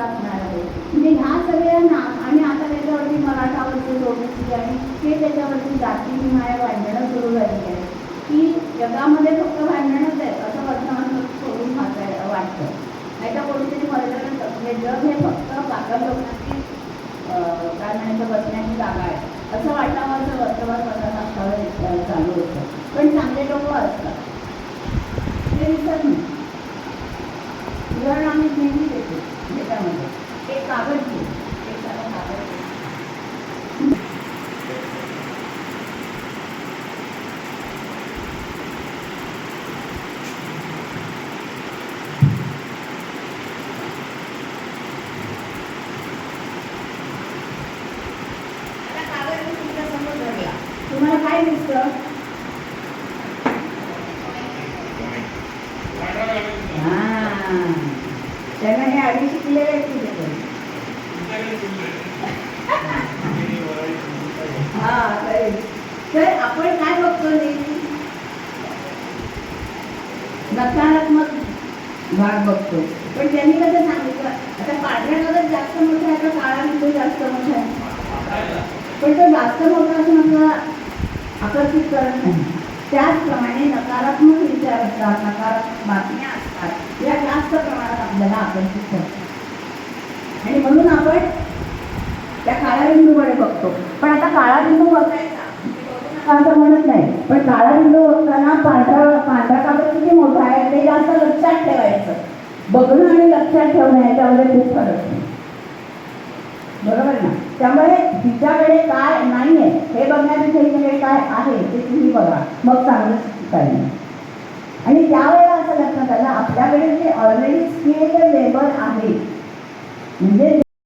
असणार आहे. म्हणजे ह्या सगळ्यांना आणि आता त्याच्यावरती मराठा वर्सेस ओबीसी आणि ते त्याच्यावरती जाती जातीनिहाय भांडणं सुरू झालेली आहे की जगामध्ये फक्त भांडणच आहेत असं वर्तमान सोडून वाचायला वाटतं. नाही तर कोणीतरी मर्डरच म्हणजे जग हे फक्त पाकड लोकांची अं, काय म्हणायचं बसण्याची जागा आहे. असं वाटावं असं वर्तमानपत्रात असावं चालू होतं. पण चांगले लोक असतात. ते दिसत नाही. उदाहरण आम्ही नेहमी देतो ह्याच्यामध्ये एक कागद घे एक साधा कागद घे. आता कागद तुम्हाला काय दिसतं? हां. त्यांना हे आधी शिकले व्यक्ती तुझ्याकडे हा तर तर आपण काय बघतो नेहमी नकारात्मक भाग बघतो. पण त्यांनी कसं सांगितलं? आता पांढऱ्या कलर जास्त मोठा आहे का काळा बिंदू जास्त मोठा आहे? पण तो जास्त मोठा असून आपल्याला आकर्षित करत नाही. त्याचप्रमाणे नकारात्मक विचार असतात नकारात्मक बातम्या असतात. या जास्त प्रमाणात आपल्याला आकर्षित करतात. आणि म्हणून आपण त्या काळा बिंदूकडे बघतो. पण आता काळा बिंदू बघायचा असं म्हणत नाही. पण काळा हिंदू बघताना पांढरा पांढरा कापड किती मोठा आहे ते जास्त लक्षात ठेवायचं. बघणं आणि लक्षात ठेवणं याच्यामध्ये खूप फरक आहे. बरोबर ना? त्यामुळे तिच्याकडे काय नाही आहे हे बघण्यापेक्षा हिच्याकडे काय आहे ते तुम्ही बघा. मग चांगलं शिकायला आणि त्यावेळेला असं लक्षात आलं आपल्याकडे जे ऑलरेडी स्किल्ड लेबर आहे म्हणजे